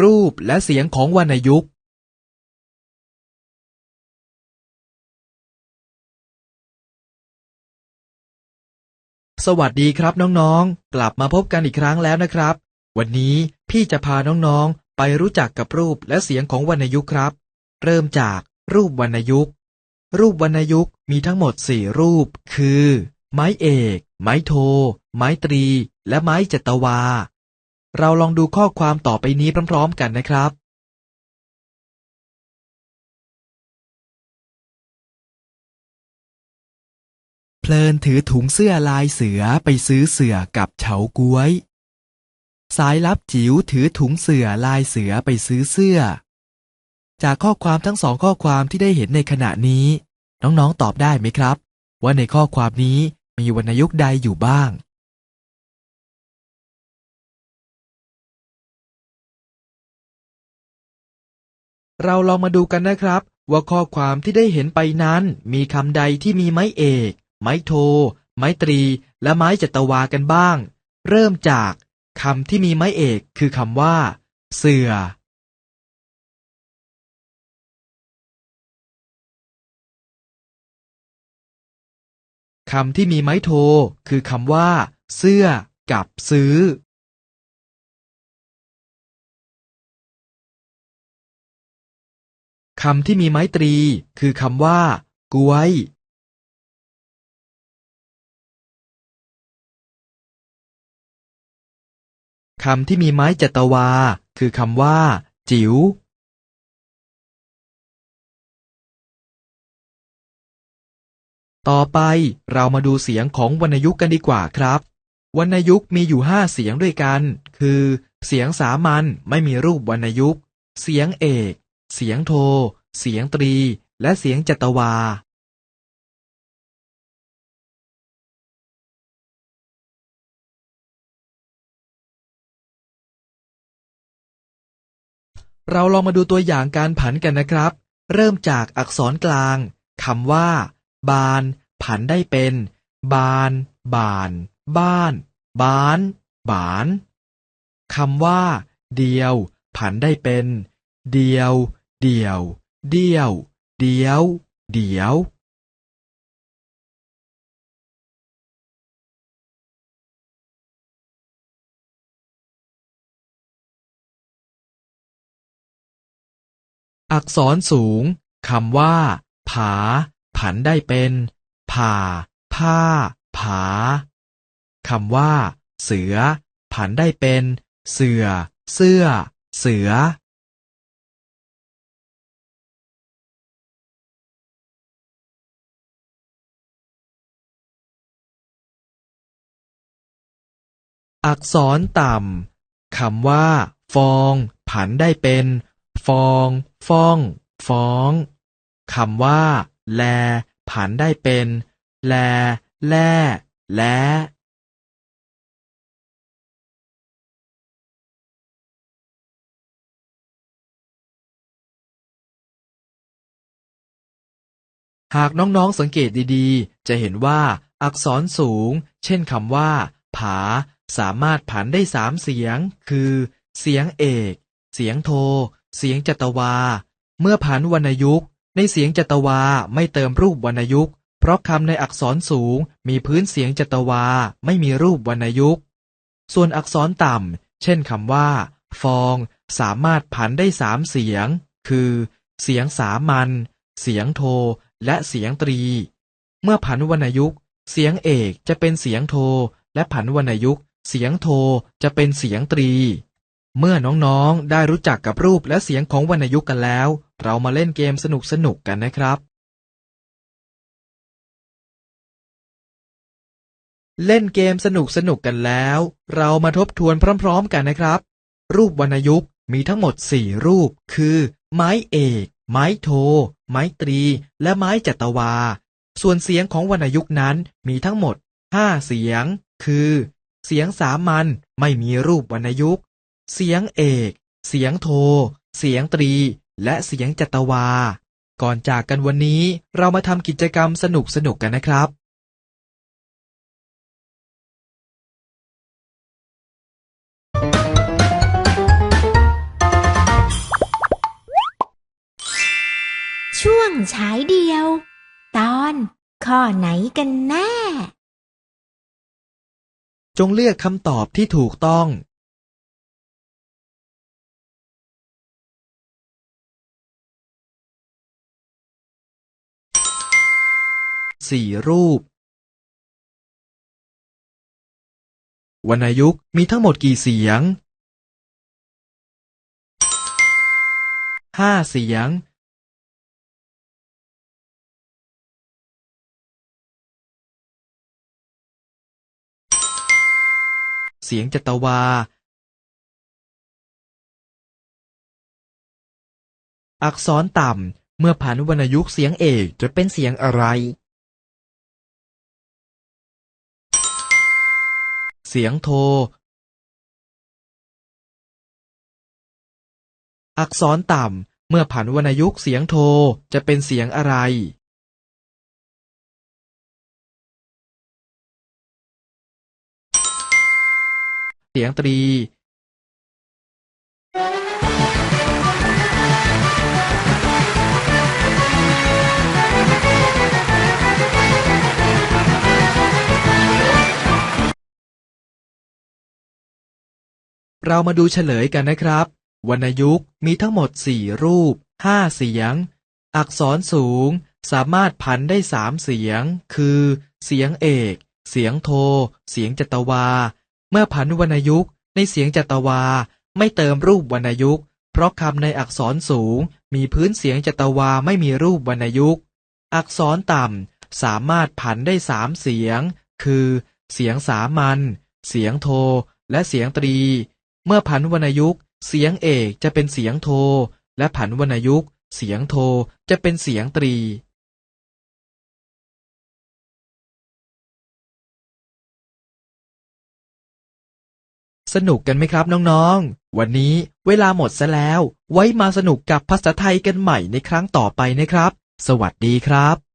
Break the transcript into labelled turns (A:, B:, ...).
A: รูปและเสียงของวรรณยุกต์สวัสดีครับน้องๆ กลับมาพบกันอีกครั้งแล้วนะครับ วันนี้พี่จะพาน้องๆ ไปรู้จักกับรูปและเสียงของวรรณยุกต์ครับ เริ่มจากรูปวรรณยุกต์ รูปวรรณยุกต์มีทั้งหมดสี่รูป คือ ไม้เอก ไม้โท ไม้ตรี และไม้จัตวา เราลองดูข้อความต่อไปนี้พร้อม ๆ กันนะครับเพลินถือถุงเสื้อลายเสือไปซื้อเสือกับเฉาก้วย สายลับจิ๋วถือถุงเสือลายเสือไปซื้อเสื้อ จากข้อความทั้งสองข้อความที่ได้เห็นในขณะนี้ น้องๆตอบได้ไหมครับ ว่าในข้อความนี้มีวรรณยุกต์ใดอยู่บ้าง เราลองมาดูกันนะครับ ว่าข้อความที่ได้เห็นไปนั้นมีคำใดที่มีไม้เอก ไม้โท ไม้ตรี และไม้จัตวากันบ้าง เริ่มจากคำที่มีไม้เอกคือคำว่า เสือ คำที่มีไม้โท คือคำว่า เสื้อ กับซื้อ คำที่มีไม้ตรี คือคำว่า กล้วย คำที่มีไม้จัตวา คือคำว่า จิ๋ว ต่อไปเรามาดูเสียงของวรรณยุกต์กันดีกว่าครับ วรรณยุกต์มีอยู่ห้าเสียงด้วยกัน คือ เสียงสามัญไม่มีรูปวรรณยุกต์ เสียงเอก เสียงโท เสียงตรี และเสียงจัตวาเราลองมาดูตัวอย่างการผันกันนะครับ เริ่มจากอักษรกลางคำว่า บาน ผันได้เป็น บาน บาน บ้าน บาน บานคำว่า เดียว ผันได้เป็น เดียว เดียว เดี่ยว เดียว เดี๋ยวอักษรสูงคำว่า ผา ผันได้เป็น ผ่า ผ้า ผาคำว่า เสือ ผันได้เป็น เสือ เสื้อ เสือ อักษรต่ำคำว่า ฟอง ผันได้เป็น ฟอง ฟ้อง ฟ้องคำว่า แล ผันได้เป็น แล แล่ แล้หากน้องๆสังเกตดีๆ จะเห็นว่าอักษรสูง เช่นคำว่า ผา สามารถผันได้สามเสียง คือ เสียงเอก เสียงโท เสียงจัตวา เมื่อผันวรรณยุกต์ ในเสียงจัตวาไม่เติมรูปวรรณยุกต์ เพราะคำในอักษรสูงมีพื้นเสียงจัตวาไม่มีรูปวรรณยุกต์ ส่วนอักษรต่ำ เช่นคำว่า ฟอง สามารถผันได้สามเสียง คือ เสียงสามัญ เสียงโท และเสียงตรี เมื่อผันวรรณยุกต์ เสียงเอกจะเป็นเสียงโทและผันวรรณยุกต์ เสียงโทจะเป็นเสียงตรี เมื่อน้องๆ ได้รู้จักกับรูปและเสียงของวรรณยุกต์กันแล้ว เรามาเล่นเกมสนุกๆกันนะครับ เล่นเกมสนุกๆกันแล้ว เรามาทบทวนพร้อม ๆ กันนะครับ รูปวรรณยุกต์มีทั้งหมด 4 รูป คือ ไม้เอก ไม้โท ไม้ตรี และไม้จัตวา ส่วนเสียงของวรรณยุกต์นั้นมีทั้งหมด 5 เสียง คือ เสียงสามัญไม่มีรูปวรรณยุกต์ เสียงเอก เสียงโท เสียงตรี และเสียงจัตวา ก่อนจากกันวันนี้เรามาทำกิจกรรมสนุกสนุกกันนะครับ
B: ช่วงฉายเดียว ตอนข้อไหนกันแน่
A: จงเลือกคำตอบที่ถูกต้องสี่รูป วรรณยุกต์มีทั้งหมดกี่เสียงห้าเสียง เสียงจัตวา อักษรต่ำ เมื่อผันวรรณยุกต์เสียงเอกจะเป็นเสียงอะไร เสียงโท อักษรต่ำ เมื่อผันวรรณยุกต์เสียงโทจะเป็นเสียงอะไร เสียงตรีเรามาดูเฉลยกันนะครับ วรรณยุกต์มีทั้งหมดสี่รูปห้าเสียง อักษรสูง สามารถผันได้สามเสียง คือ เสียงเอก เสียงโท เสียงจัตวา เมื่อผันวรรณยุกต์ในเสียงจัตวา ไม่เติมรูปวรรณยุกต์เพราะคำในอักษรสูง มีพื้นเสียงจัตวาไม่มีรูปวรรณยุกต์อักษรต่ำสามารถผันได้สามเสียง คือ เสียงสามัญเสียงโท และเสียงตรี เมื่อผันวรรณยุกต์เสียงเอกจะเป็นเสียงโท และผันวรรณยุกต์เสียงโทจะเป็นเสียงตรี สนุกกันไหมครับน้องๆ วันนี้เวลาหมดซะแล้ว ไว้มาสนุกกับภาษาไทยกันใหม่ในครั้งต่อไปนะครับ สวัสดีครับ